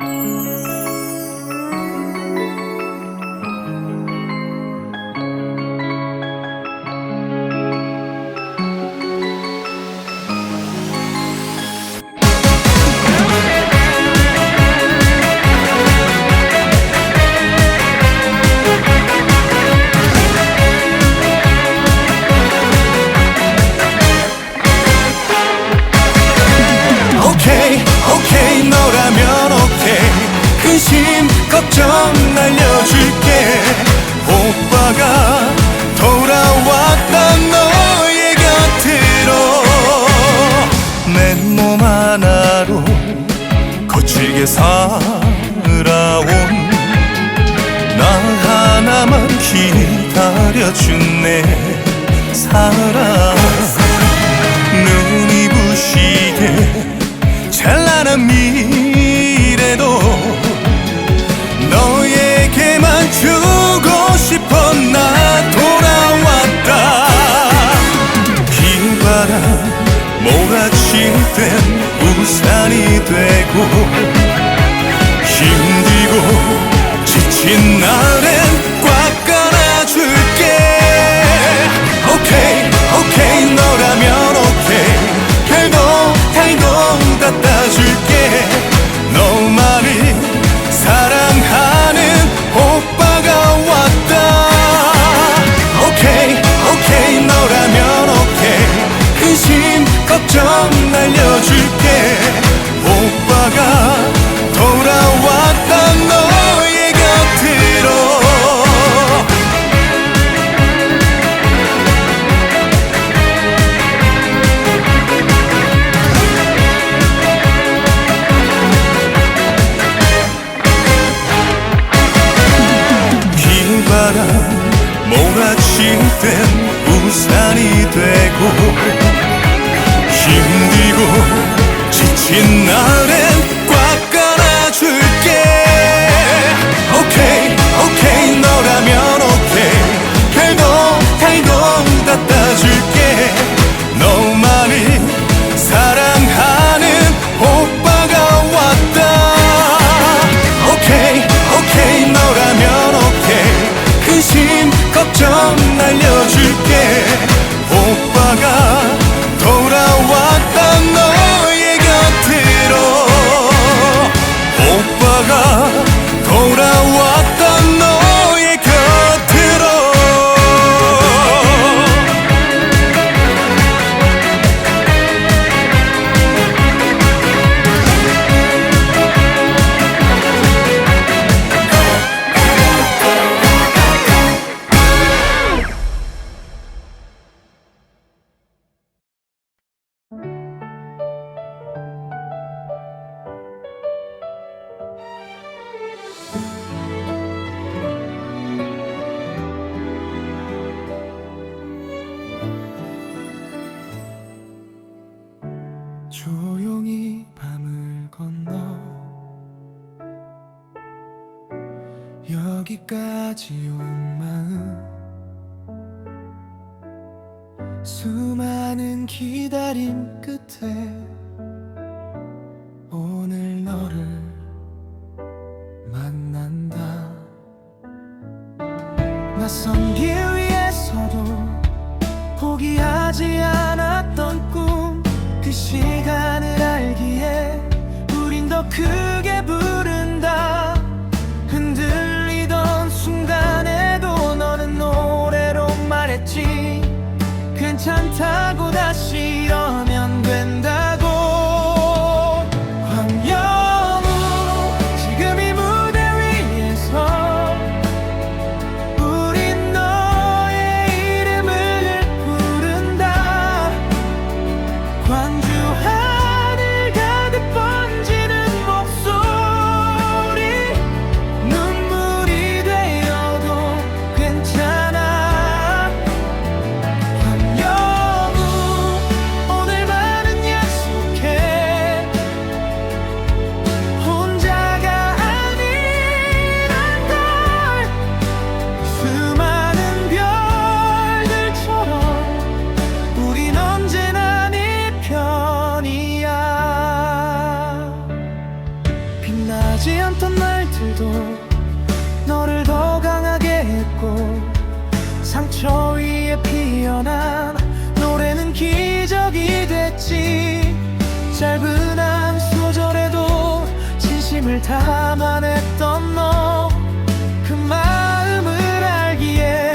Música 사랑 눈이 부시게 찬란한 미래도 너에게만 주고 싶어 나 돌아왔다. 긴 바람 몰아칠 땐 우산이 되고 起舞。 짧은 한 소절에도 진심을 담아냈던 너 그 마음을 알기에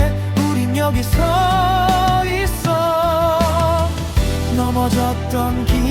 우린 여기 서 있어. 넘어졌던 길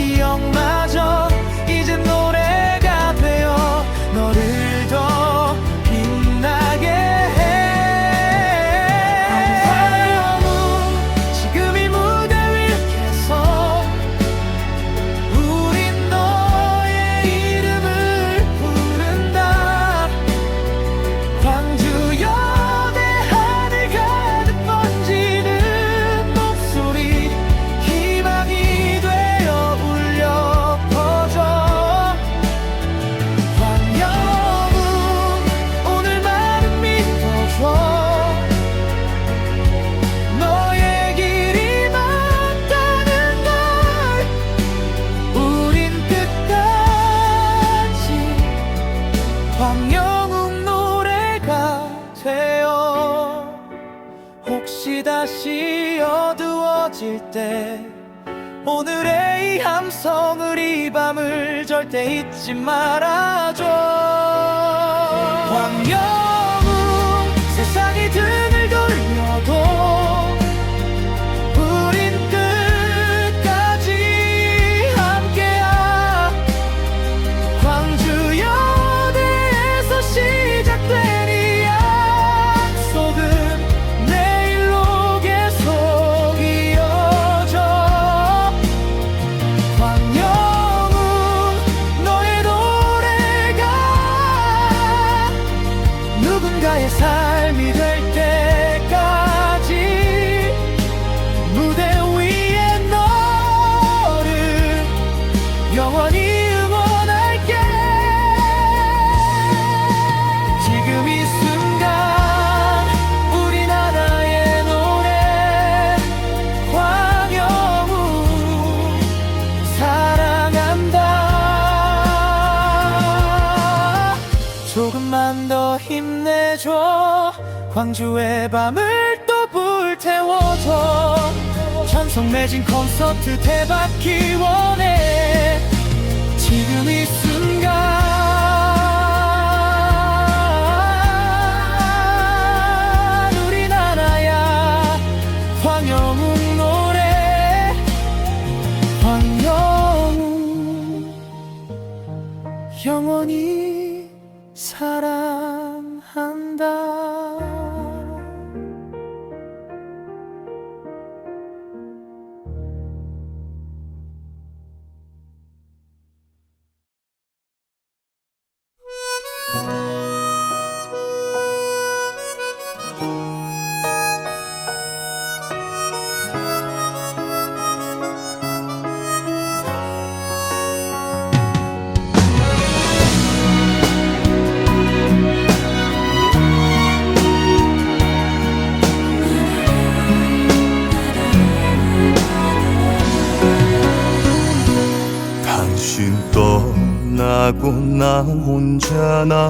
감성을 이 밤을 절대 잊지 말아줘. 광명 광주의 밤을 또 불태워줘. 찬성 매진 콘서트 대박 기원해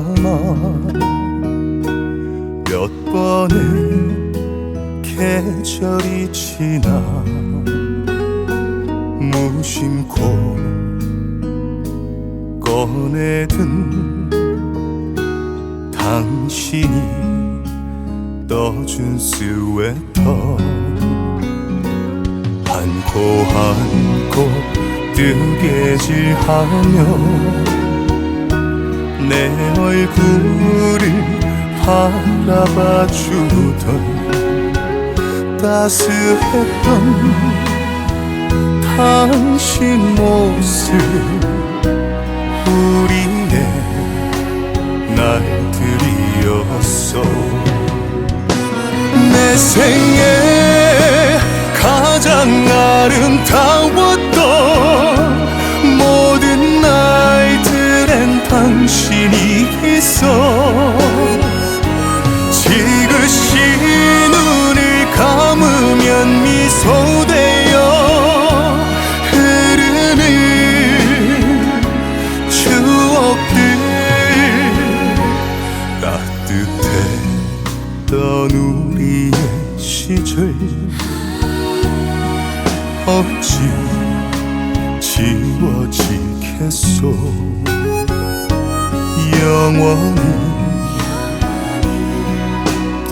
낭만 몇 번의 계절이 지나 무심코 꺼내든 당신이 떠준 스웨터 한코 한코 뜨개질하며 내 얼굴을 바라봐 주던 따스했던 당신 모습 우리의 날들이었어. 내 생에 가장 아름다워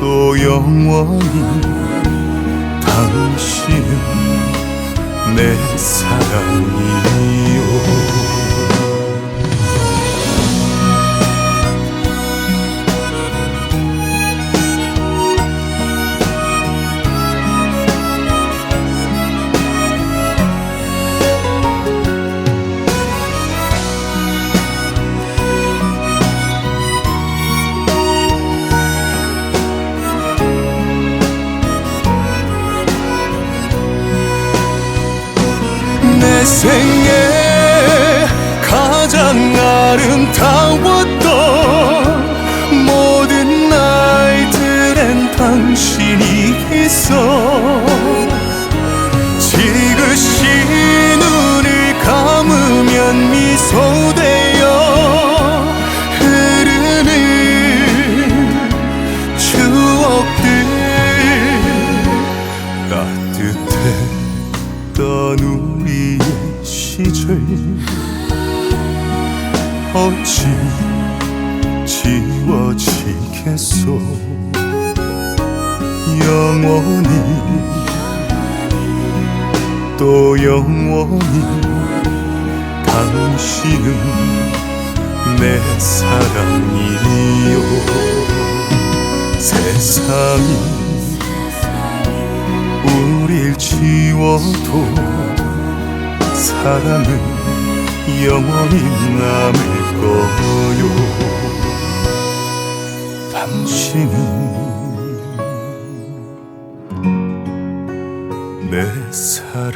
또 영원히 당신은 내 사랑이요 영원히 또 영원히 당신은 내 사랑이요. 세상이 우릴 지워도 사랑은 영원히 남을 거요. 당신은 내 사랑이요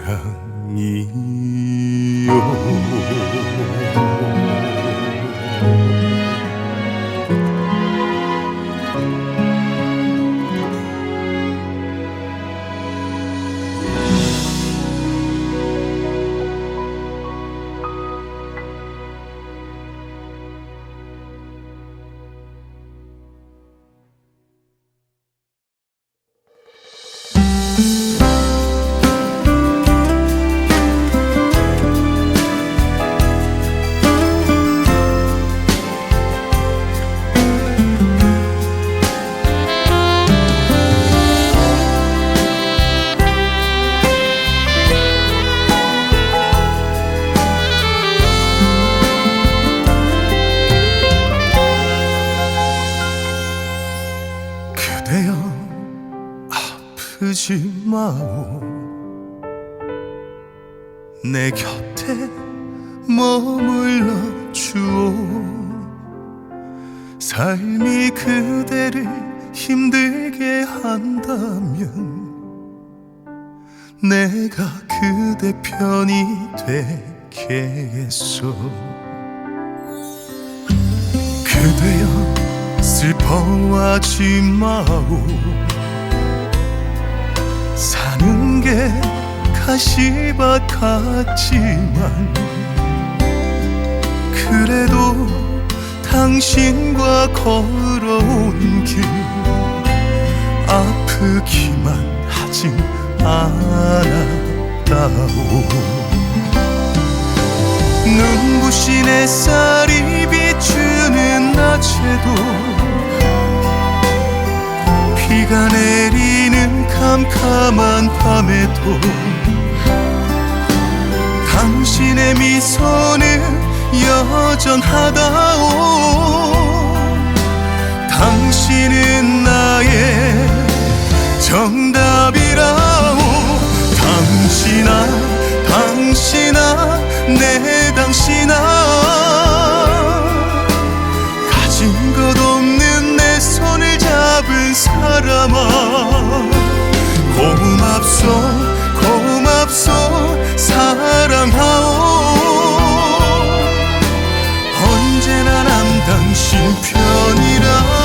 아프지 마오 내 곁에 머물러 주오. 삶이 그대를 힘들게 한다면 내가 그대 편이 되겠소. 그대여 슬퍼하지 마오 사는 게 가시밭 같지만 그래도 당신과 걸어온 길 아프기만 하진 않았다오. 눈부신 햇살이 비추는 낮에도 비가 내리는 캄캄한 밤에도 당신의 미소는 여전하다오. 당신은 나의 정답이라오. 당신아 당신아 내 당신아 사람아 고맙소 고맙소 사랑하오. 언제나 난 당신 편이라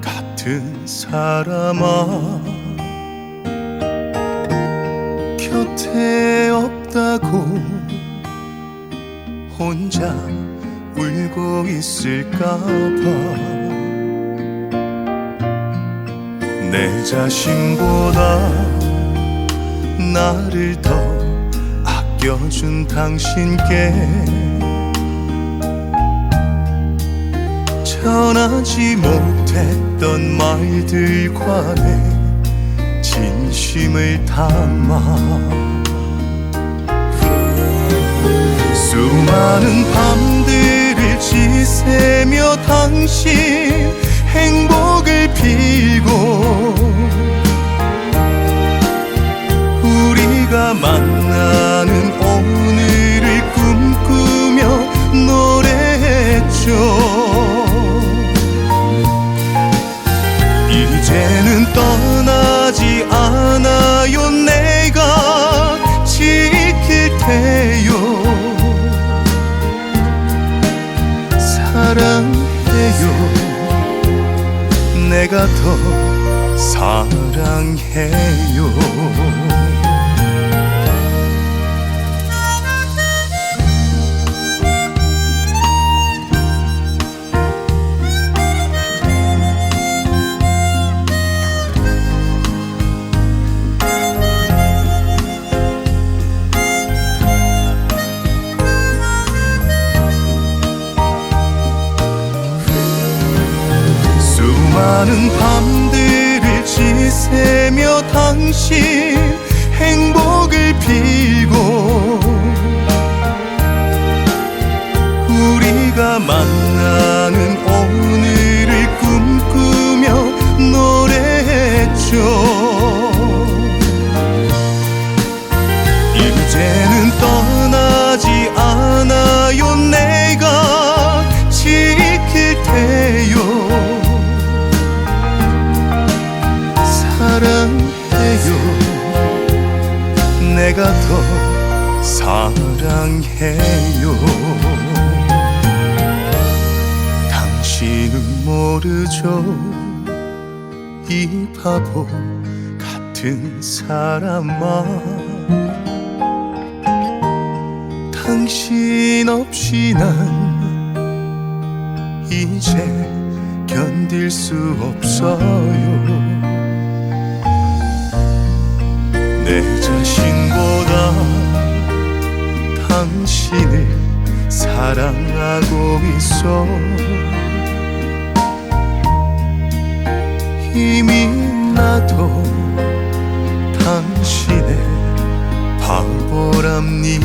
같은 사람아. 곁에 없다고 혼자 울고 있을까봐. 내 자신보다 나를 더 아껴준 당신께 전하지 못했던 말들과 내 진심을 담아 수많은 밤들을 지새며 당신 행복을 빌고 우리가 만나는 오늘을 꿈꾸며 노래했죠 내가 더 사랑해요 우리가 만나는 오늘을 꿈꾸며 노래했죠. 이제는 떠나지 않아요. 내가 지킬 테요. 사랑해요. 내가 더 사랑해요 모르죠. 이 바보 같은 사람아. 당신 없이 난 이제 견딜 수 없어요. 내 자신보다 당신을 사랑하고 있어 이미 나도 당신의 바보랍니다.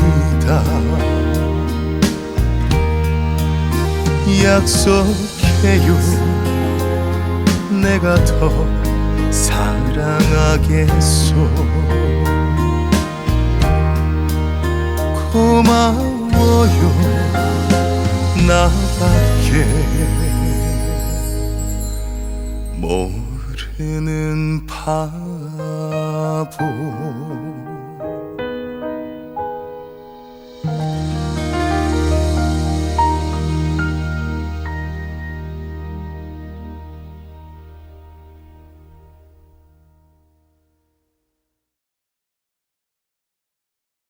약속해요. 내가 더 사랑하겠소. 고마워요. 나밖에. 모 르는 바보